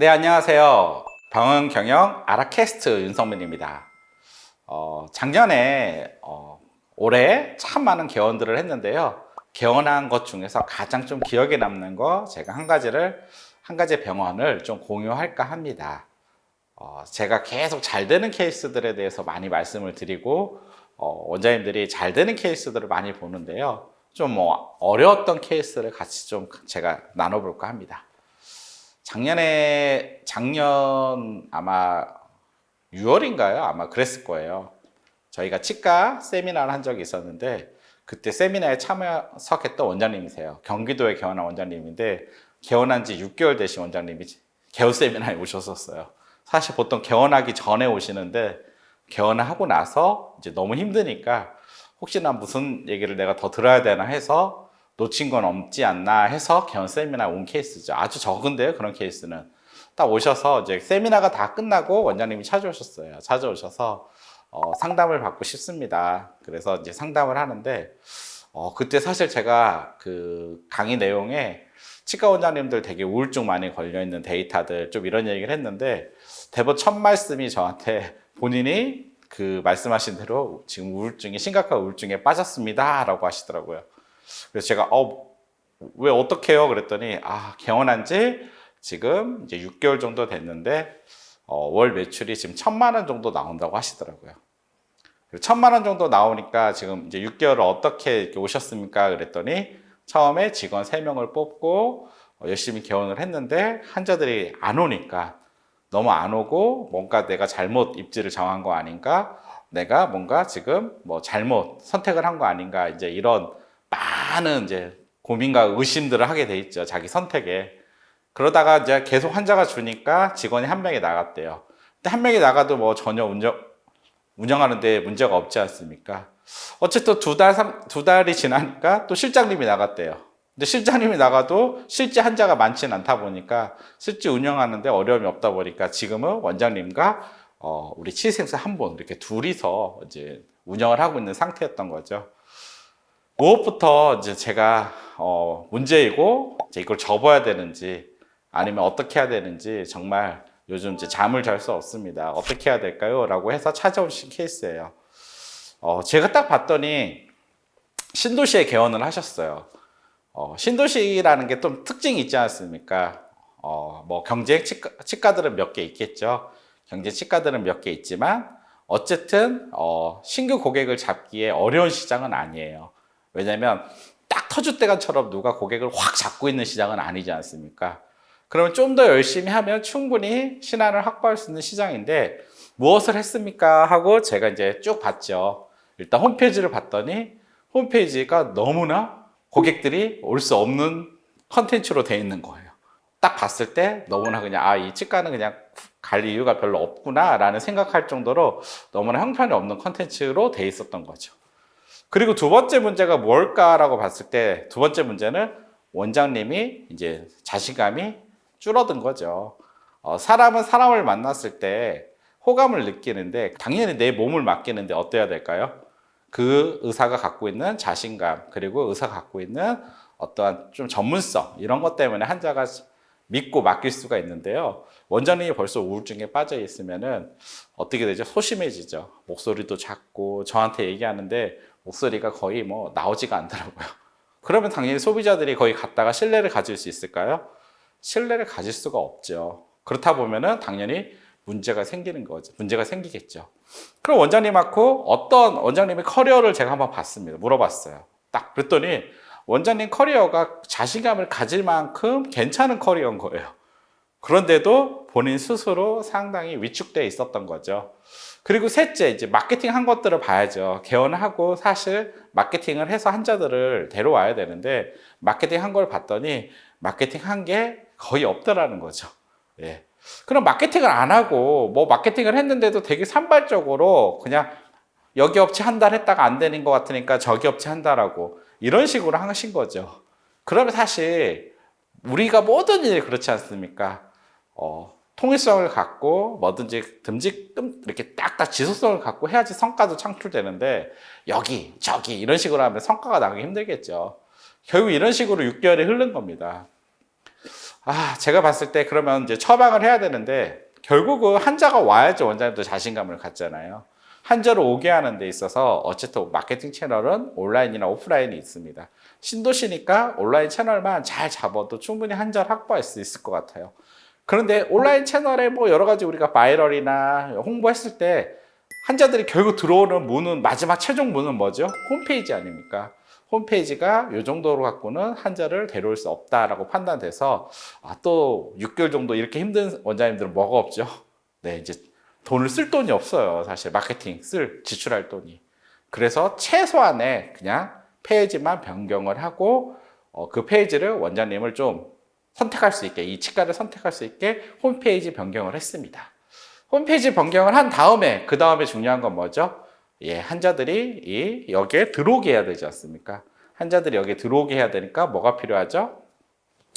네, 안녕하세요. 병원 경영 아라캐스트 윤성민입니다. 어, 작년에 어, 올해 참 많은 개원들을 했는데요. 개원한 것 중에서 가장 좀 기억에 남는 거 제가 한 가지를 한 가지 병원을 좀 공유할까 합니다. 어, 제가 계속 잘 되는 케이스들에 대해서 많이 말씀을 드리고 어, 원장님들이 잘 되는 케이스들을 많이 보는데요. 좀 뭐 어려웠던 케이스를 같이 좀 제가 나눠볼까 합니다. 작년에 작년 아마 6월인가요? 아마 그랬을 거예요. 저희가 치과 세미나를 한 적이 있었는데 그때 세미나에 참석했던 원장님이세요. 경기도에 개원한 원장님인데 개원한 지 6개월 되신 원장님이 개원 세미나에 오셨었어요. 사실 보통 개원하기 전에 오시는데 개원을 하고 나서 이제 너무 힘드니까 혹시나 무슨 얘기를 내가 더 들어야 되나 해서 놓친 건 없지 않나 해서 개원 세미나 온 케이스죠. 아주 적은데요, 그런 케이스는. 딱 오셔서 이제 세미나가 다 끝나고 원장님이 찾아오셨어요. 찾아오셔서 어, 상담을 받고 싶습니다. 그래서 이제 상담을 하는데 어, 그때 사실 제가 그 강의 내용에 치과 원장님들 되게 우울증 많이 걸려 있는 데이터들 좀 이런 얘기를 했는데 대본 첫 말씀이 저한테 본인이 그 말씀하신 대로 지금 우울증이 심각한 우울증에 빠졌습니다라고 하시더라고요. 그래서 제가 어 왜 어떻게요? 그랬더니 아 개원한 지 지금 이제 6개월 정도 됐는데 어, 월 매출이 지금 천만 원 정도 나온다고 하시더라고요. 천만 원 정도 나오니까 지금 이제 6개월을 어떻게 이렇게 오셨습니까? 그랬더니 처음에 직원 3명을 뽑고 어, 열심히 개원을 했는데 환자들이 안 오니까 너무 안 오고 뭔가 내가 잘못 입지를 정한 거 아닌가? 내가 뭔가 지금 뭐 잘못 선택을 한 거 아닌가? 이제 이런 많은 이제 고민과 의심들을 하게 돼 있죠. 자기 선택에. 그러다가 이제 계속 환자가 주니까 직원이 한 명이 나갔대요. 근데 한 명이 나가도 뭐 전혀 운영, 운영하는데 문제가 없지 않습니까? 어쨌든 두 달, 삼, 두 달이 지나니까 또 실장님이 나갔대요. 근데 실장님이 나가도 실제 환자가 많지는 않다 보니까 실제 운영하는데 어려움이 없다 보니까 지금은 원장님과 어, 우리 치생사 한 분 이렇게 둘이서 이제 운영을 하고 있는 상태였던 거죠. 무엇부터 이제 제가 어, 문제이고 이제 이걸 접어야 되는지 아니면 어떻게 해야 되는지 정말 요즘 이제 잠을 잘 수 없습니다. 어떻게 해야 될까요? 라고 해서 찾아오신 케이스예요. 어, 제가 딱 봤더니 신도시에 개원을 하셨어요. 어, 신도시라는 게 좀 특징이 있지 않습니까? 어, 뭐 경쟁 치과, 치과들은 몇 개 있겠죠. 경쟁 치과들은 몇 개 있지만 어쨌든 어, 신규 고객을 잡기에 어려운 시장은 아니에요. 왜냐하면 딱 터줏 대감처럼 누가 고객을 확 잡고 있는 시장은 아니지 않습니까? 그러면 좀 더 열심히 하면 충분히 신안을 확보할 수 있는 시장인데 무엇을 했습니까? 하고 제가 이제 쭉 봤죠. 일단 홈페이지를 봤더니 홈페이지가 너무나 고객들이 올 수 없는 컨텐츠로 되어 있는 거예요. 딱 봤을 때 너무나 그냥 아, 이 치과는 그냥 갈 이유가 별로 없구나라는 생각할 정도로 너무나 형편이 없는 컨텐츠로 되어 있었던 거죠. 그리고 두 번째 문제가 뭘까라고 봤을 때 두 번째 문제는 원장님이 이제 자신감이 줄어든 거죠. 어, 사람은 사람을 만났을 때 호감을 느끼는데 당연히 내 몸을 맡기는데 어때야 될까요? 그 의사가 갖고 있는 자신감 그리고 의사가 갖고 있는 어떠한 좀 전문성 이런 것 때문에 환자가 믿고 맡길 수가 있는데요. 원장님이 벌써 우울증에 빠져 있으면은 어떻게 되죠? 소심해지죠. 목소리도 작고 저한테 얘기하는데 목소리가 거의 뭐 나오지가 않더라고요. 그러면 당연히 소비자들이 거기 갔다가 신뢰를 가질 수 있을까요? 신뢰를 가질 수가 없죠. 그렇다 보면은 당연히 문제가 생기는 거죠. 문제가 생기겠죠. 그럼 원장님하고 어떤 원장님의 커리어를 제가 한번 봤습니다. 물어봤어요. 딱 그랬더니 원장님 커리어가 자신감을 가질 만큼 괜찮은 커리어인 거예요. 그런데도 본인 스스로 상당히 위축되어 있었던 거죠. 그리고 셋째, 이제 마케팅 한 것들을 봐야죠. 개원하고 사실 마케팅을 해서 환자들을 데려와야 되는데 마케팅 한 걸 봤더니 마케팅 한 게 거의 없더라는 거죠. 예. 그럼 마케팅을 안 하고 뭐 마케팅을 했는데도 되게 산발적으로 그냥 여기 업체 한 달 했다가 안 되는 것 같으니까 저기 업체 한다라고 이런 식으로 하신 거죠. 그러면 사실 우리가 모든 일이 그렇지 않습니까? 어, 통일성을 갖고 뭐든지 듬직끔 이렇게 딱딱 지속성을 갖고 해야지 성과도 창출되는데 여기 저기 이런 식으로 하면 성과가 나기 힘들겠죠. 결국 이런 식으로 6개월이 흐른 겁니다. 아, 제가 봤을 때 그러면 이제 처방을 해야 되는데 결국은 환자가 와야지 원장님도 자신감을 갖잖아요. 환자를 오게 하는 데 있어서 어쨌든 마케팅 채널은 온라인이나 오프라인이 있습니다. 신도시니까 온라인 채널만 잘 잡아도 충분히 환자를 확보할 수 있을 것 같아요. 그런데 온라인 채널에 뭐 여러 가지 우리가 바이럴이나 홍보했을 때 환자들이 결국 들어오는 문은 마지막 최종 문은 뭐죠? 홈페이지 아닙니까? 홈페이지가 이 정도로 갖고는 환자를 데려올 수 없다라고 판단돼서 아, 또 6개월 정도 이렇게 힘든 원장님들은 뭐가 없죠? 네, 이제 돈을 쓸 돈이 없어요. 사실 마케팅 쓸 지출할 돈이. 그래서 최소한의 그냥 페이지만 변경을 하고 어, 그 페이지를 원장님을 좀 선택할 수 있게 이 치과를 선택할 수 있게 홈페이지 변경을 했습니다. 홈페이지 변경을 한 다음에 그 다음에 중요한 건 뭐죠? 예, 환자들이 이 여기에 들어오게 해야 되지 않습니까? 환자들이 여기에 들어오게 해야 되니까 뭐가 필요하죠?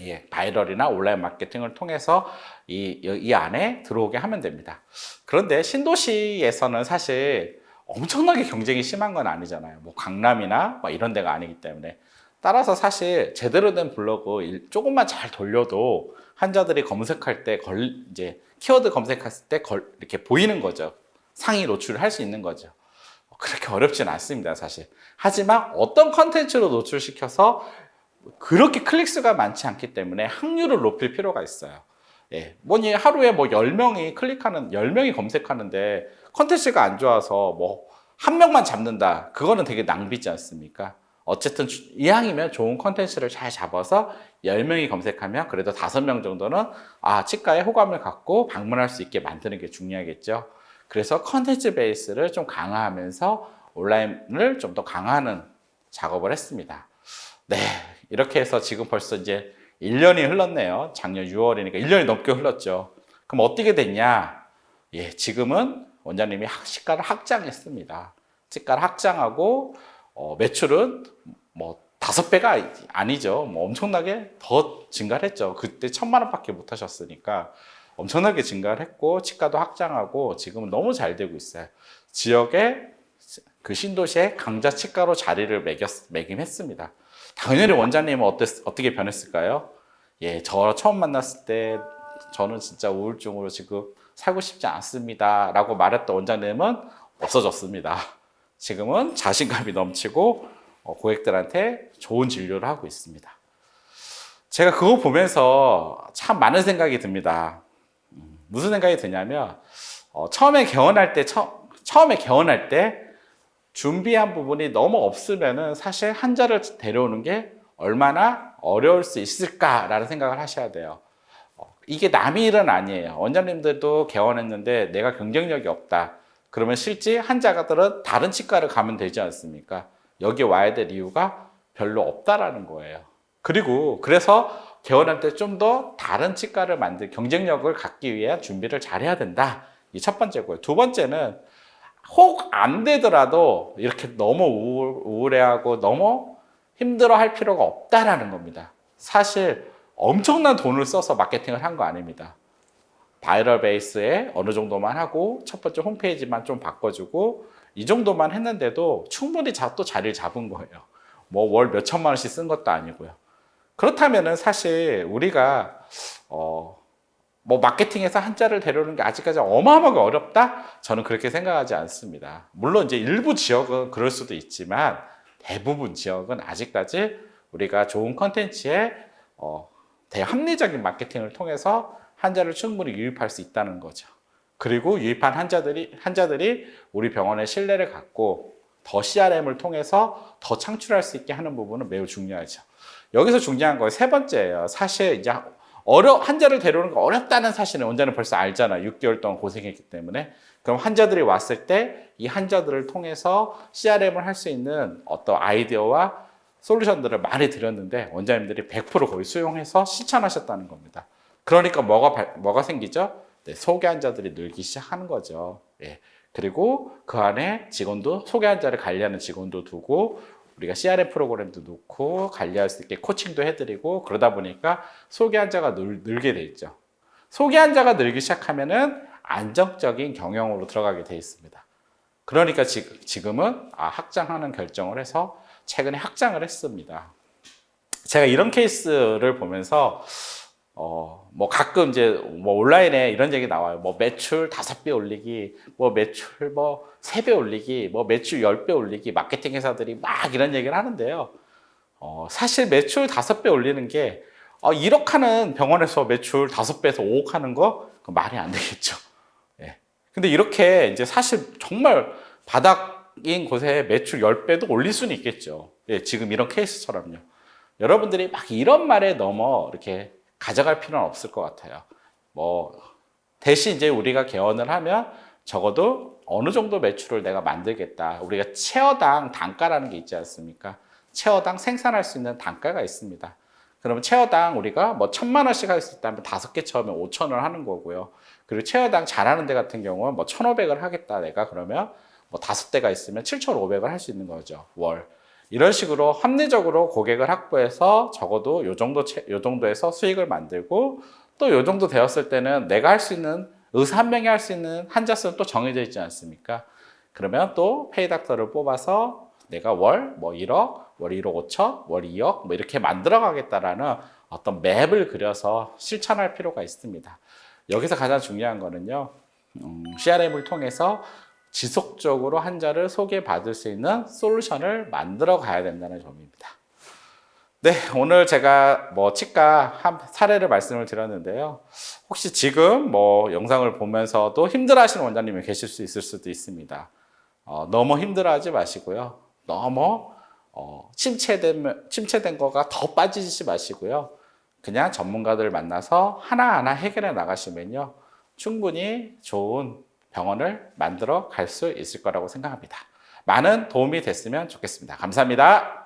예, 바이럴이나 온라인 마케팅을 통해서 이, 이 안에 들어오게 하면 됩니다. 그런데 신도시에서는 사실 엄청나게 경쟁이 심한 건 아니잖아요. 뭐 강남이나 뭐 이런 데가 아니기 때문에. 따라서 사실 제대로 된 블로그 일- 조금만 잘 돌려도 환자들이 검색할 때 걸, 이제 키워드 검색했을 때 걸, 이렇게 보이는 거죠. 상위 노출을 할 수 있는 거죠. 그렇게 어렵진 않습니다, 사실. 하지만 어떤 컨텐츠로 노출시켜서 그렇게 클릭수가 많지 않기 때문에 확률을 높일 필요가 있어요. 예. 뭐니 하루에 뭐 10명이 클릭하는 10명이 검색하는데 컨텐츠가 안 좋아서 뭐 한 명만 잡는다. 그거는 되게 낭비지 않습니까? 어쨌든 주- 이왕이면 좋은 컨텐츠를 잘 잡아서 10명이 검색하면 그래도 5명 정도는 아, 치과에 호감을 갖고 방문할 수 있게 만드는 게 중요하겠죠. 그래서 컨텐츠 베이스를 좀 강화하면서 온라인을 좀 더 강화하는 작업을 했습니다. 네. 이렇게 해서 지금 벌써 이제 1년이 흘렀네요. 작년 6월이니까 1년이 넘게 흘렀죠. 그럼 어떻게 됐냐? 예, 지금은 원장님이 학- 치과를 확장했습니다. 치과를 확장하고 어, 매출은 뭐 다섯 배가 아니죠. 뭐 엄청나게 더 증가를 했죠. 그때 천만 원밖에 못 하셨으니까 엄청나게 증가를 했고 치과도 확장하고 지금은 너무 잘 되고 있어요. 지역에 그 신도시에 강자 치과로 자리를 매겼, 매김했습니다. 당연히 원장님은 어땠, 어떻게 변했을까요? 예, 저 처음 만났을 때 저는 진짜 우울증으로 지금 살고 싶지 않습니다. 라고 말했던 원장님은 없어졌습니다. 지금은 자신감이 넘치고 어, 고객들한테 좋은 진료를 하고 있습니다. 제가 그거 보면서 참 많은 생각이 듭니다. 음, 무슨 생각이 드냐면 어, 처음에 개원할 때 처, 처음에 개원할 때 준비한 부분이 너무 없으면은 사실 환자를 데려오는 게 얼마나 어려울 수 있을까라는 생각을 하셔야 돼요. 어, 이게 남의 일은 아니에요. 원장님들도 개원했는데 내가 경쟁력이 없다. 그러면 실제 환자들은 다른 치과를 가면 되지 않습니까? 여기 와야 될 이유가 별로 없다라는 거예요. 그리고 그래서 개원할 때 좀 더 다른 치과를 만들 경쟁력을 갖기 위한 준비를 잘 해야 된다. 이 첫 번째고요. 두 번째는 혹 안 되더라도 이렇게 너무 우울, 우울해하고 너무 힘들어 할 필요가 없다라는 겁니다. 사실 엄청난 돈을 써서 마케팅을 한 거 아닙니다. 바이럴 베이스에 어느 정도만 하고 첫 번째 홈페이지만 좀 바꿔주고 이 정도만 했는데도 충분히 자, 또 자리를 잡은 거예요. 뭐 월 몇 천만 원씩 쓴 것도 아니고요. 그렇다면은 사실 우리가 어, 뭐 마케팅에서 한자를 데려오는 게 아직까지 어마어마하게 어렵다? 저는 그렇게 생각하지 않습니다. 물론 이제 일부 지역은 그럴 수도 있지만 대부분 지역은 아직까지 우리가 좋은 컨텐츠에 어, 대합리적인 마케팅을 통해서 환자를 충분히 유입할 수 있다는 거죠. 그리고 유입한 환자들이 환자들이 우리 병원의 신뢰를 갖고 더 CRM을 통해서 더 창출할 수 있게 하는 부분은 매우 중요하죠. 여기서 중요한 거세 번째예요. 사실 이제 어려 환자를 데려오는 거 어렵다는 사실은 원장은 벌써 알잖아요. 6개월 동안 고생했기 때문에. 그럼 환자들이 왔을 때 이 환자들을 통해서 CRM을 할 수 있는 어떤 아이디어와 솔루션들을 많이 드렸는데 원장님들이 100% 거의 수용해서 실천하셨다는 겁니다. 그러니까 뭐가 발- 뭐가 생기죠? 네, 소개 환자들이 늘기 시작하는 거죠. 예. 그리고 그 안에 직원도 소개 환자를 관리하는 직원도 두고 우리가 CRM 프로그램도 놓고 관리할 수 있게 코칭도 해드리고 그러다 보니까 소개 환자가 늘, 늘게 돼 있죠. 소개 환자가 늘기 시작하면은 안정적인 경영으로 들어가게 돼 있습니다. 그러니까 지, 지금은 아, 확장하는 결정을 해서 최근에 확장을 했습니다. 제가 이런 케이스를 보면서 어, 뭐 가끔 이제 뭐 온라인에 이런 얘기 나와요. 뭐 매출 다섯 배 올리기, 뭐 매출 뭐 세 배 올리기, 뭐 매출 열 배 올리기, 마케팅 회사들이 막 이런 얘기를 하는데요. 어, 사실 매출 다섯 배 올리는 게 어, 1억 하는 병원에서 매출 다섯 배에서 5억 하는 거 그거 말이 안 되겠죠. 예. 근데 이렇게 이제 사실 정말 바닥인 곳에 매출 10배도 올릴 수는 있겠죠. 예, 지금 이런 케이스처럼요. 여러분들이 막 이런 말에 넘어 이렇게 가져갈 필요는 없을 것 같아요. 뭐 대신 이제 우리가 개원을 하면 적어도 어느 정도 매출을 내가 만들겠다. 우리가 체어당 단가라는 게 있지 않습니까? 체어당 생산할 수 있는 단가가 있습니다. 그러면 체어당 우리가 뭐 천만 원씩 할 수 있다면 다섯 개 채우면 오천 원 하는 거고요. 그리고 체어당 잘하는 데 같은 경우는 뭐 천오백을 하겠다 내가 그러면 뭐 다섯 대가 있으면 칠천오백을 할 수 있는 거죠. 월. 이런 식으로 합리적으로 고객을 확보해서 적어도 요 정도 채- 요 정도에서 수익을 만들고 또 요 정도 되었을 때는 내가 할 수 있는 의사 한 명이 할 수 있는 환자 수는 또 정해져 있지 않습니까? 그러면 또 페이닥터를 뽑아서 내가 월 뭐 1억, 월 1억 5천, 월 2억 뭐 이렇게 만들어 가겠다라는 어떤 맵을 그려서 실천할 필요가 있습니다. 여기서 가장 중요한 거는요. 음, CRM을 통해서 지속적으로 환자를 소개받을 수 있는 솔루션을 만들어 가야 된다는 점입니다. 네, 오늘 제가 뭐 치과 한 사례를 말씀을 드렸는데요. 혹시 지금 뭐 영상을 보면서도 힘들어하시는 원장님이 계실 수 있을 수도 있습니다. 어, 너무 힘들어하지 마시고요. 너무 어, 침체된 침체된 거가 더 빠지지 마시고요. 그냥 전문가들 만나서 하나하나 해결해 나가시면요. 충분히 좋은 병원을 만들어 갈 수 있을 거라고 생각합니다. 많은 도움이 됐으면 좋겠습니다. 감사합니다.